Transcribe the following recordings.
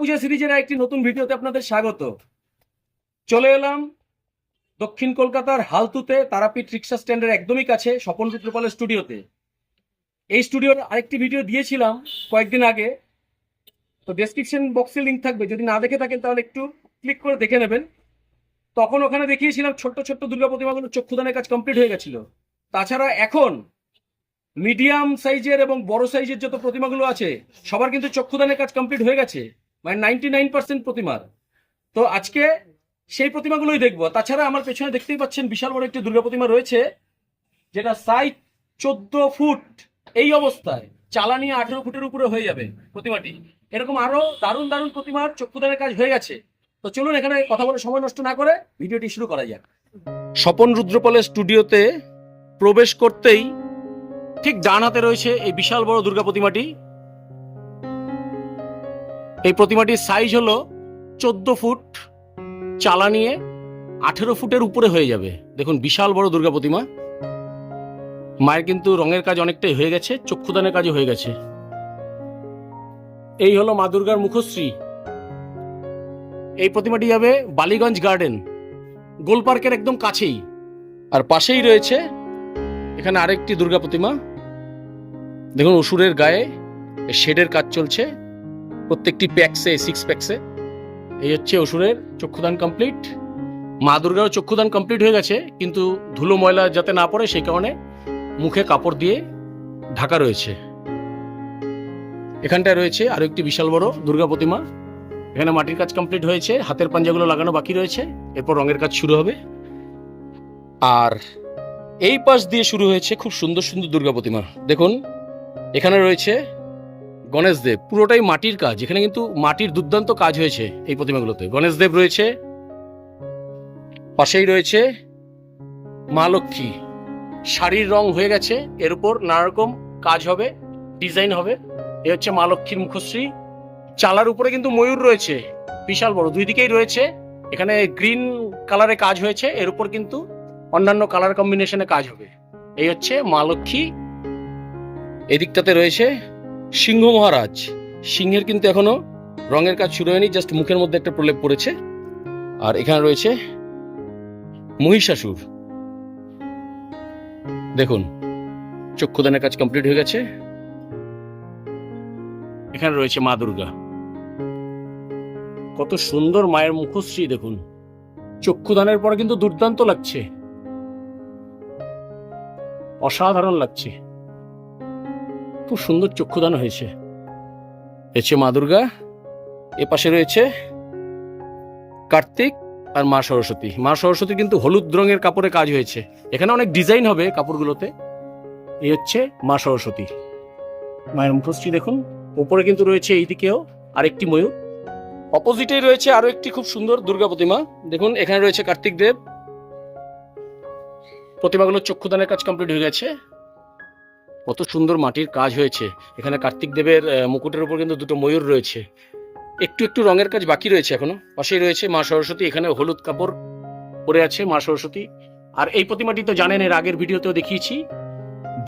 দুর্গাপূজা সিরিজের একটি নতুন ভিডিওতে আপনাদের স্বাগত। চলে এলাম দক্ষিণ কলকাতার হালতুতে তারাপীঠ রিক্সা স্ট্যান্ডের একদমই কাছে স্বপন রুদ্রপালের স্টুডিওতে। এই স্টুডিওর আরেকটি ভিডিও দিয়েছিলাম কয়েকদিন আগে। তো ডেসক্রিপশন বক্সে লিঙ্ক থাকবে। যদি না দেখে থাকেন তাহলে একটু ক্লিক করে দেখে নেবেন। তখন ওখানে দেখিয়েছিলাম ছোট্ট ছোট্ট দুর্গা প্রতিমাগুলো চক্ষুদানের কাজ কমপ্লিট হয়ে গেছিল। তাছাড়া এখন মিডিয়াম সাইজের এবং বড় সাইজের যত প্রতিমাগুলো আছে, সবার কিন্তু চক্ষুদানের কাজ কমপ্লিট হয়ে গেছে। মানে নাইনটি নাইন পার্সেন্ট প্রতিমার। তো আজকে সেই প্রতিমাগুলোই দেখব। তাছাড়া আমার পেছনে দেখতেই পাচ্ছেন বিশাল বড় একটি দুর্গা প্রতিমা রয়েছে, যেটা সাইজ চোদ্দ ফুট এই অবস্থায়, চালানি আঠেরো ফুটের উপরে হয়ে যাবে প্রতিমাটি। এরকম আরও দারুণ দারুণ প্রতিমার চক্ষুদানের কাজ হয়ে গেছে। তো চলুন এখানে কথা বলে সময় নষ্ট না করে ভিডিওটি শুরু করা যাক। স্বপন রুদ্রপালের স্টুডিওতে প্রবেশ করতেই ঠিক ডান হাতে রয়েছে এই বিশাল বড় দুর্গা প্রতিমাটি। এই প্রতিমাটির সাইজ হলো চোদ্দ ফুট, চালা নিয়ে আঠেরো ফুটের উপরে হয়ে যাবে। দেখুন, বিশাল বড় দুর্গা প্রতিমা। মায়ের কিন্তু রঙের কাজ অনেকটাই হয়ে গেছে, চক্ষুদানের কাজও হয়ে গেছে। এই হলো মা দুর্গার মুখশ্রী। এই প্রতিমাটি যাবে বালিগঞ্জ গার্ডেন গোল পার্কের একদম কাছেই। আর পাশেই রয়েছে এখানে আরেকটি দুর্গা প্রতিমা। দেখুন, অসুরের গায়ে শেডের কাজ চলছে। প্রত্যেকটি প্যাক্সে সিক্স প্যাক্সে এই হচ্ছে অসুরের চক্ষুদান কমপ্লিট মা দুর্গারও চক্ষুদান কমপ্লিট হয়ে গেছে, কিন্তু ধুলো ময়লা যাতে না পড়ে সেই কারণে মুখে কাপড় দিয়ে ঢাকা রয়েছে। এখানটায় রয়েছে আরও একটি বিশাল বড় দুর্গা প্রতিমা। এখানে মাটির কাজ কমপ্লিট হয়েছে, হাতের পাঞ্জাগুলো লাগানো বাকি রয়েছে, এরপর রঙের কাজ শুরু হবে। আর এই পাশ দিয়ে শুরু হয়েছে খুব সুন্দর সুন্দর দুর্গা প্রতিমা। দেখুন, এখানে রয়েছে গণেশ দেব, পুরোটাই মাটির কাজ। এখানে কিন্তু মাটির দুর্দান্ত কাজ হয়েছে এই প্রতিমাগুলোতে। গণেশ দেব রয়েছে, পাশেই রয়েছে মা লক্ষ্মী। শাড়ির রং হয়ে গেছে, এর উপর নানা রকম কাজ হবে, ডিজাইন হবে। এ হচ্ছে মা লক্ষ্মীর মুখশ্রী। চালার উপরে কিন্তু ময়ূর রয়েছে, বিশাল বড়। দুই দিকেই রয়েছে, এখানে গ্রিন কালারে কাজ হয়েছে, এর উপর কিন্তু অন্যান্য কালার কম্বিনেশনে কাজ হবে। এই হচ্ছে মা লক্ষ্মী। এদিকটাতে রয়েছে সিংহ মহারাজ। সিংহের কিন্তু এখনও রঙের কাজ শুরু হয়নি জাস্ট মুখের মধ্যে একটা প্রলেপ পড়েছে। আর এখানে রয়েছে মহিষাসুর। দেখুন, চক্ষুদানের কাজ কমপ্লিট হয়ে গেছে। এখানে রয়েছে মা দুর্গা। কত সুন্দর মায়ের মুখশ্রী, দেখুন। চক্ষুদানের পরে কিন্তু দুর্দান্ত লাগছে। অসাধারণ লাগছে। খুব সুন্দর চক্ষুদান হয়েছে। এছে মা দুর্গা, এ পাশে রয়েছে কার্তিক আর মা সরস্বতী। মা সরস্বতী কিন্তু হলুদ রঙের কাপড়ে কাজ হয়েছে। এখানে অনেক ডিজাইন হবে কাপড়গুলোতে। এই হচ্ছে মা সরস্বতী। মায়ের মুখশ্রী দেখুন, উপরে কিন্তু রয়েছে এইদিকেও আরেকটি ময়ূর। অপোজিটেই রয়েছে আরও একটি খুব সুন্দর দুর্গা প্রতিমা। দেখুন, এখানে রয়েছে কার্তিক দেব। প্রতিমাগুলোর চক্ষুদানের কাজ কমপ্লিট হয়ে গেছে। কত সুন্দর মাটির কাজ হয়েছে। এখানে কার্তিক দেবের মুকুটের উপর কিন্তু দুটো ময়ূর রয়েছে। একটু একটু রঙের কাজ বাকি রয়েছে এখনও। পাশেই রয়েছে মা সরস্বতী, এখানে হলুদ কাপড় পরে আছে মা সরস্বতী। আর এই প্রতিমাটি তো জানেন, এর আগের ভিডিওতেও দেখিয়েছি।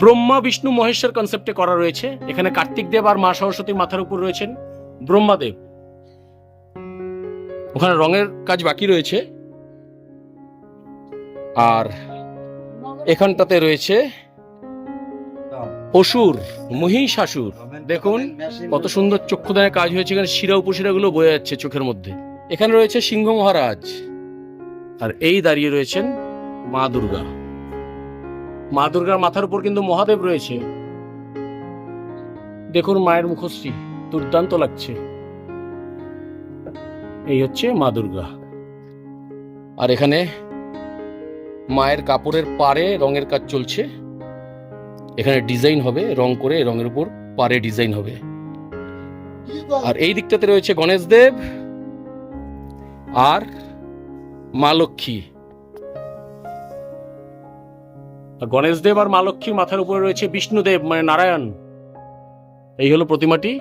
ব্রহ্মা, বিষ্ণু, মহেশ্বর কনসেপ্টে করা রয়েছে। এখানে কার্তিক দেব আর মা সরস্বতীর মাথার উপর রয়েছেন ব্রহ্মাদেব ওখানে রঙের কাজ বাকি রয়েছে। আর এখানটাতে রয়েছে অসুর, মহিষাসুর। দেখুন, কত সুন্দর চক্ষুদানের কাজ হয়েছে, এখানে শিরা উপশিরা গুলো বয়ে যাচ্ছে চোখের মধ্যে। এখানে রয়েছে সিংহ মহারাজ। আর এই দাঁড়িয়ে রয়েছেন মা দুর্গা। মা দুর্গার মাথার উপর কিন্তু মহাদেব রয়েছে। দেখুন, মায়ের মুখশ্রী, দুর্দান্ত লাগছে। এই হচ্ছে মা দুর্গা। আর এখানে মায়ের কাপড়ের পারে রঙের কাজ চলছে। এখানে ডিজাইন হবে রং করে রঙের উপর পারে ডিজাইন হবে। আর এই দিকটাতে রয়েছে গণেশ দেব আর মা লক্ষ্মী। আর গণেশ দেব আর মা লক্ষ্মীর মাথার উপরে রয়েছে বিষ্ণুদেব মানে নারায়ণ। এই হলো প্রতিমাটি।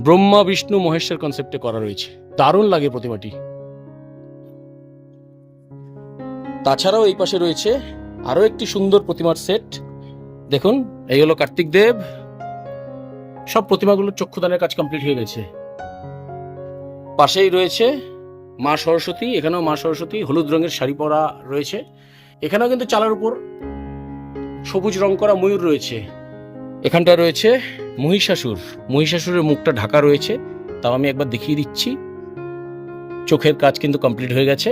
ব্রহ্মা বিষ্ণু মহেশ্বর কনসেপ্টে করা রয়েছে। দারুণ লাগে প্রতিমাটি। তাছাড়াও এই পাশে রয়েছে আরও একটি সুন্দর প্রতিমার সেট দেখুন, এই হলো কার্তিক দেব। সব প্রতিমাগুলোর চক্ষুদানের কাজ কমপ্লিট হয়ে গেছে। পাশেই রয়েছে মা সরস্বতী, এখানেও মা সরস্বতী, হলুদ রঙের শাড়ি পরা রয়েছে। এখানেও কিন্তু চালার উপর সবুজ রং করা ময়ূর রয়েছে। এখানটা রয়েছে মহিষাসুর। মহিষাসুরের মুখটা ঢাকা রয়েছে, তাও আমি একবার দেখিয়ে দিচ্ছি। চোখের কাজ কিন্তু কমপ্লিট হয়ে গেছে।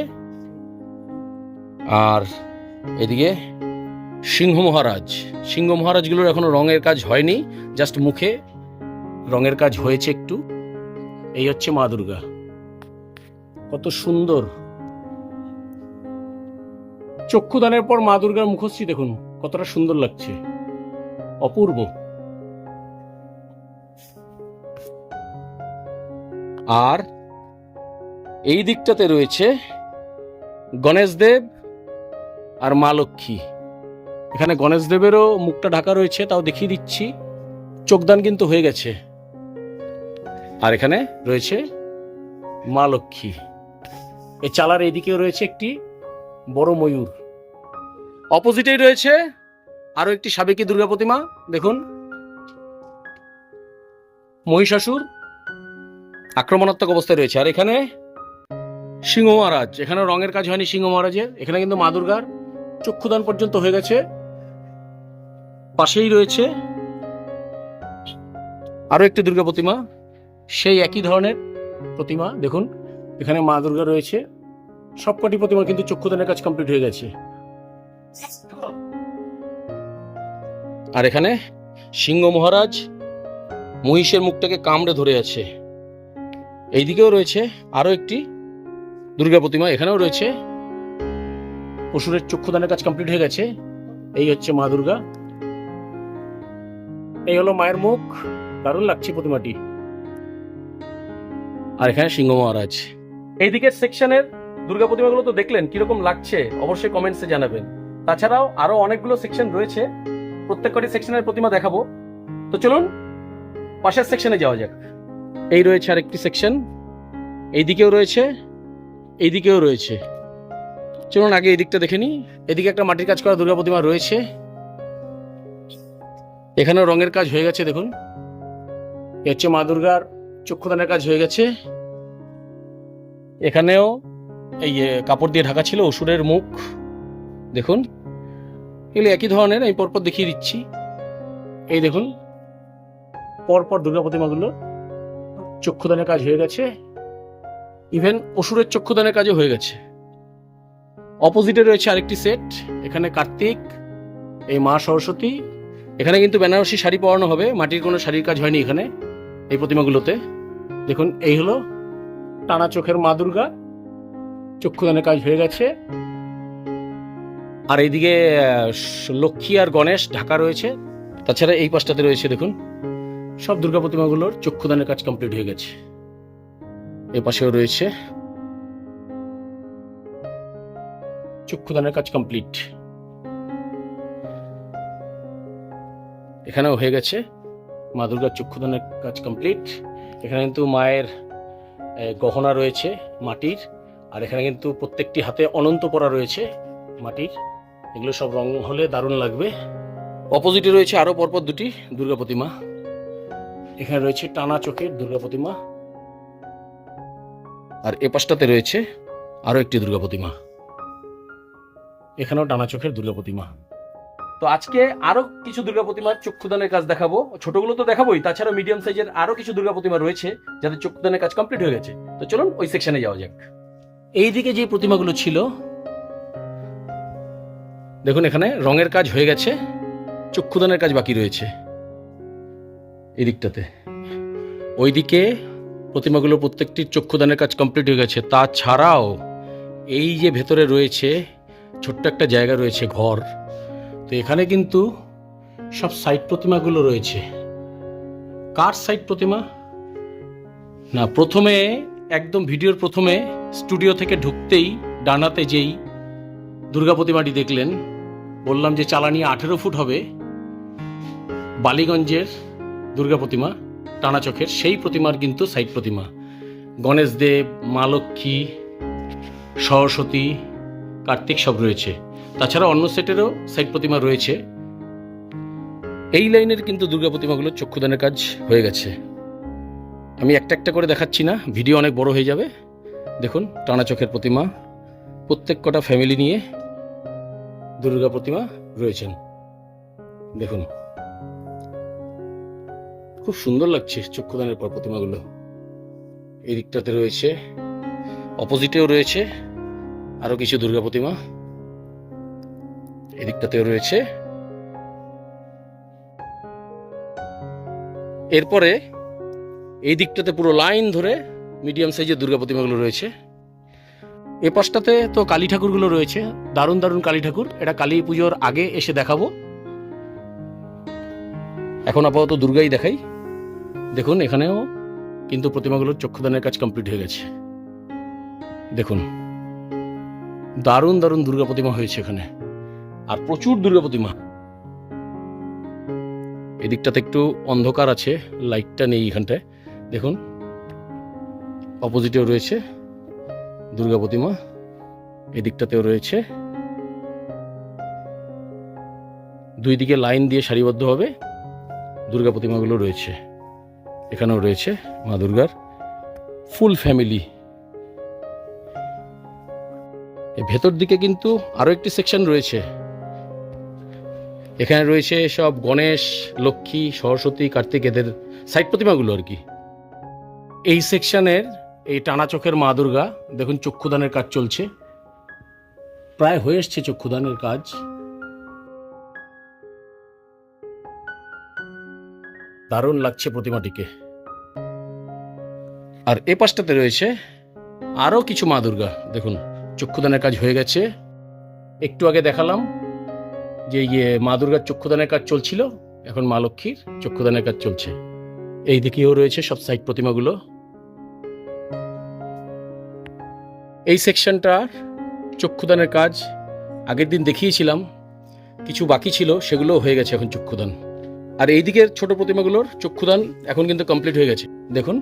আর এদিকে সিংহ মহারাজ। সিংহ মহারাজগুলোর এখনও রঙের কাজ হয়নি জাস্ট মুখে রঙের কাজ হয়েছে একটু। এই হচ্ছে মা দুর্গা। কত সুন্দর। চক্ষুদানের পর মা দুর্গার মুখশ্রী দেখুন, কতটা সুন্দর লাগছে। অপূর্ব। আর এই দিকটাতে রয়েছে গণেশদেব আর মা লক্ষ্মী। এখানে গণেশদেবেরও মুখটা ঢাকা রয়েছে, তাও দেখিয়ে দিচ্ছি। চোখদান কিন্তু হয়ে গেছে। আর এখানে রয়েছে মা লক্ষ্মী। এই চালার এইদিকেও রয়েছে একটি বড় ময়ূর। অপোজিটেই রয়েছে আরও একটি সাবেকি দুর্গা প্রতিমা। দেখুন। মহিষাসুর আক্রমণাত্মক অবস্থায় রয়েছে। আর এখানে সিংহ মহারাজ। এখানে রঙের কাজ হয়নি সিংহ মহারাজের। এখানে কিন্তু মা দুর্গার চক্ষুদান পর্যন্ত হয়ে গেছে। পাশেই রয়েছে আরও একটি দুর্গা প্রতিমা। সেই একই ধরনের প্রতিমা, দেখুন, এখানে মা দুর্গা রয়েছে। সবকটি প্রতিমা কিন্তু চক্ষুদানের কাজ কমপ্লিট হয়ে গেছে। আর এখানে সিংহ মহারাজ মহিষের মুখটাকে কামড়ে ধরে আছে। এইদিকেও রয়েছে আরও একটি দুর্গা প্রতিমা, এখানেও রয়েছে। অসুরের চক্ষুদানের কাজ কমপ্লিট হয়ে গেছে। এই হচ্ছে মা দুর্গা। এই হলো মায়ের মুখ দারুণ লাগছে প্রতিমাটি। আর এখানে সিংহ মহারাজ। এই দিকের সেকশনের দুর্গা প্রতিমাগুলো তো দেখলেন কীরকম লাগছে অবশ্যই কমেন্টসে জানাবেন। তাছাড়াও আরও অনেকগুলো সেকশন রয়েছে প্রত্যেকটি সেকশনের প্রতিমা দেখাবো। তো চলুন পাশের সেকশনে যাওয়া যাক। এই রয়েছে আরেকটি সেকশন এইদিকেও রয়েছে এইদিকেও রয়েছে। চলুন আগে এই দিকটা দেখে নিই। এদিকে একটা মাটির কাজ করা দুর্গা প্রতিমা রয়েছে। এখানেও রঙের কাজ হয়ে গেছে, দেখুন। এ হচ্ছে মা দুর্গার চক্ষুদানের কাজ হয়ে গেছে। এখানেও এই কাপড় দিয়ে ঢাকা ছিল, অসুরের মুখ, দেখুন। এগুলো একই ধরনের, আমি পরপর দেখিয়ে দিচ্ছি। এই দেখুন, পরপর দুর্গা প্রতিমাগুলো চক্ষুদানের কাজ হয়ে গেছে। ইভেন অসুরের চক্ষুদানের কাজও হয়ে গেছে। অপোজিটে রয়েছে আরেকটি সেট এখানে কার্তিক, এই মা সরস্বতী এখানে কিন্তু বেনারসি শাড়ি পরানো হবে, মাটির কোনো শাড়ির কাজ হয়নি এখানে, এই প্রতিমাগুলোতে। দেখুন, এই হলো টানা চোখের মা দুর্গা, চক্ষুদানের কাজ হয়ে গেছে। আর এইদিকে লক্ষ্মী আর গণেশ ঢাকা রয়েছে, তাছাড়া এই পাশটাতে রয়েছে, দেখুন, সব দুর্গা প্রতিমাগুলোর চক্ষুদানের কাজ কমপ্লিট হয়ে গেছে। এ পাশেও রয়েছে, চক্ষুদানের কাজ কমপ্লিট। এখানেও হয়ে গেছে। মা দুর্গার চক্ষুদানের কাজ কমপ্লিট এখানে কিন্তু মায়ের গহনা রয়েছে মাটির, আর এখানে কিন্তু প্রত্যেকটি হাতে অনন্ত পরা রয়েছে মাটির। এগুলো সব রং হলে দারুণ লাগবে। অপোজিটে রয়েছে আরও পরপর দুটি দুর্গা প্রতিমা। এখানে রয়েছে টানা চোখের দুর্গা প্রতিমা। আর এ পাশটাতে রয়েছে আরও একটি দুর্গা প্রতিমা। এখানেও টানা চোখের দুর্গা প্রতিমা। তো আজকে আরও কিছু দুর্গা প্রতিমার চক্ষুদানের কাজ দেখাবো। ছোটগুলো তো দেখাবোই তাছাড়া মিডিয়াম সাইজের আরও কিছু দুর্গা প্রতিমা রয়েছে, যাদের চক্ষুদানের কাজ কমপ্লিট হয়ে গেছে। তো চলুন ওই সেকশনে যাওয়া যাক। এইদিকে যে প্রতিমাগুলো ছিল, দেখুন এখানে রঙের কাজ হয়ে গেছে, চক্ষুদানের কাজ বাকি রয়েছে। এই দিকটাতে ওইদিকে প্রতিমাগুলো প্রত্যেকটির চক্ষুদানের কাজ কমপ্লিট হয়ে গেছে। তাছাড়াও এই যে ভেতরে রয়েছে, ছোট্ট একটা জায়গা রয়েছে, ঘর। তো এখানে কিন্তু সব সাইড প্রতিমাগুলো রয়েছে। কার সাইড প্রতিমা? না, প্রথমে, একদম ভিডিওর প্রথমে স্টুডিও থেকে ঢুকতেই ডানাতে যেই দুর্গা প্রতিমাটি দেখলেন, বললাম যে চালানি আঠেরো ফুট হবে। বালিগঞ্জের দুর্গা প্রতিমা, টানা চোখের সেই প্রতিমার কিন্তু সাইড প্রতিমা। গণেশ দেব, মা লক্ষ্মী, সরস্বতী, কার্তিক সব রয়েছে। তাছাড়া অন্য সেটেরও সাইড প্রতিমা রয়েছে। এই লাইনের কিন্তু দুর্গা প্রতিমাগুলোর চক্ষুদানের কাজ হয়ে গেছে। আমি একটা একটা করে দেখাচ্ছি না, ভিডিও অনেক বড় হয়ে যাবে। দেখুন, টানা চোখের প্রতিমা, প্রত্যেক কটা ফ্যামিলি নিয়ে দুর্গা প্রতিমা রয়েছেন। দেখুন। খুব সুন্দর লাগছে চক্ষুদানের পর প্রতিমাগুলো। এই দিকটাতে রয়েছে অপোজিটেও রয়েছে আরও কিছু দুর্গা প্রতিমা। এদিকটাতেও রয়েছে। এরপরে এই দিকটাতে পুরো লাইন ধরে মিডিয়াম সাইজের দুর্গা প্রতিমাগুলো রয়েছে। এ পাশটাতে তো কালী ঠাকুরগুলো রয়েছে। দারুণ দারুণ কালী ঠাকুর। এটা কালী পুজোর আগে এসে দেখাবো। এখন আপাতত দুর্গাই দেখাই। দেখুন, এখানেও কিন্তু প্রতিমাগুলোর চক্ষুদানের কাজ কমপ্লিট হয়ে গেছে। দেখুন, দারুণ দারুণ দুর্গা প্রতিমা হয়েছে এখানে। আর প্রচুর দুর্গা প্রতিমা। এদিকটাতে একটু অন্ধকার আছে, লাইটটা নেই এখানটায়। দেখুন, অপোজিটেও রয়েছে দুর্গা প্রতিমা, এদিকটাতেও রয়েছে। দুই দিকে লাইন দিয়ে সারিবদ্ধভাবে দুর্গা প্রতিমাগুলো রয়েছে। এখানেও রয়েছে মা দুর্গার ফুল ফ্যামিলি। ভেতর দিকে কিন্তু আরও একটি সেকশন রয়েছে এখানে রয়েছে সব গণেশ, লক্ষ্মী, সরস্বতী, কার্তিক, এদের সাইড প্রতিমাগুলো আর কি। এই সেকশনের এই টানা চোখের মা দুর্গা, দেখুন চক্ষুদানের কাজ চলছে। প্রায় হয়ে এসছে চক্ষুদানের কাজ। দারুণ লাগছে প্রতিমাটিকে। আর এ পাশটাতে রয়েছে আরও কিছু মা দুর্গা, দেখুন, চক্ষুদানের কাজ হয়ে গেছে। একটু আগে দেখালাম যে ইয়ে মা দুর্গার চক্ষুদানের কাজ চলছিল, এখন মা লক্ষ্মীর চক্ষুদানের কাজ চলছে। এই দিকেও রয়েছে সব সাইড প্রতিমাগুলো। এই সেকশনটার চক্ষুদানের কাজ, আগের দিন দেখিয়েছিলাম, কিছু বাকি ছিল, সেগুলোও হয়ে গেছে এখন চক্ষুদান। আর এই দিকের ছোট প্রতিমাগুলোর চক্ষুদান এখন কিন্তু কমপ্লিট হয়ে গেছে। দেখুন,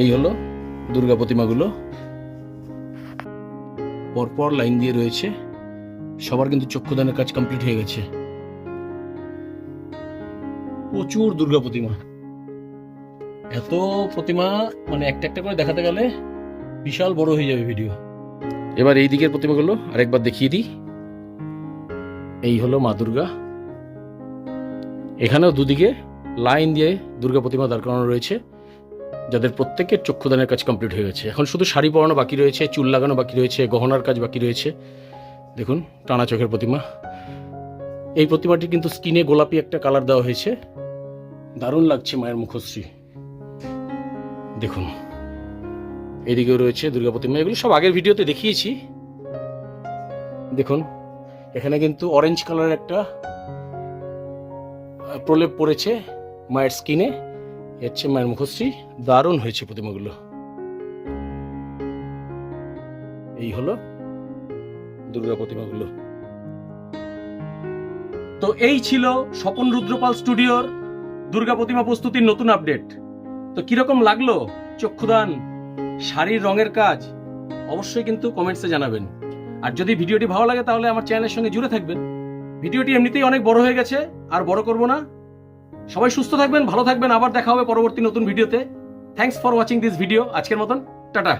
এই হলো দুর্গা প্রতিমাগুলো। পরপর লাইন দিয়ে রয়েছে। সবার কিন্তু চক্ষুদানের কাজ কমপ্লিট হয়ে গেছে। প্রচুর দুর্গা প্রতিমা। এত প্রতিমা মানে একটা একটা করে দেখাতে গেলে বিশাল বড় হয়ে যাবে ভিডিও এবার এই দিকের প্রতিমাগুলো আরেকবার দেখিয়ে দিই। এই হলো মা দুর্গা। এখানেও দুদিকে লাইন দিয়ে দুর্গা প্রতিমা দাঁড় করানো রয়েছে, যাদের প্রত্যেকের চক্ষুদানের কাজ কমপ্লিট হয়ে গেছে। এখন শুধু শাড়ি পরানো বাকি রয়েছে, চুল লাগানো বাকি রয়েছে, গহনার কাজ বাকি রয়েছে। দেখুন, টানা চোখের প্রতিমা। এই প্রতিমাটি কিন্তু স্কিনে গোলাপি একটা কালার দেওয়া হয়েছে। দারুণ লাগছে মায়ের মুখশ্রী। দেখুন, এদিকেও রয়েছে দুর্গা প্রতিমা। এগুলো সব আগের ভিডিওতে দেখিয়েছি। দেখুন, এখানে কিন্তু অরেঞ্জ কালারের একটা প্রলেপ পড়েছে মায়ের স্কিনে। হচ্ছে মায়ের মুখশ্রী। দারুণ হয়েছে প্রতিমাগুলো। এই হলো দুর্গা প্রতিমাগুলো তো এই ছিল স্বপন রুদ্রপাল স্টুডিওর দুর্গা প্রতিমা প্রস্তুতির নতুন আপডেট। তো কীরকম লাগল চক্ষুদান, শাড়ির রঙের কাজ? অবশ্যই কিন্তু কমেন্টসে জানাবেন। আর যদি ভিডিওটি ভালো লাগে তাহলে আমার চ্যানেলের সঙ্গে জুড়ে থাকবেন। ভিডিওটি এমনিতেই অনেক বড় হয়ে গেছে, আর বড় করব না। সবাই সুস্থ থাকবেন, ভালো থাকবেন, আবার দেখা হবে পরবর্তী নতুন ভিডিওতে। Thanks for watching this video আজকের মতন, টাটা।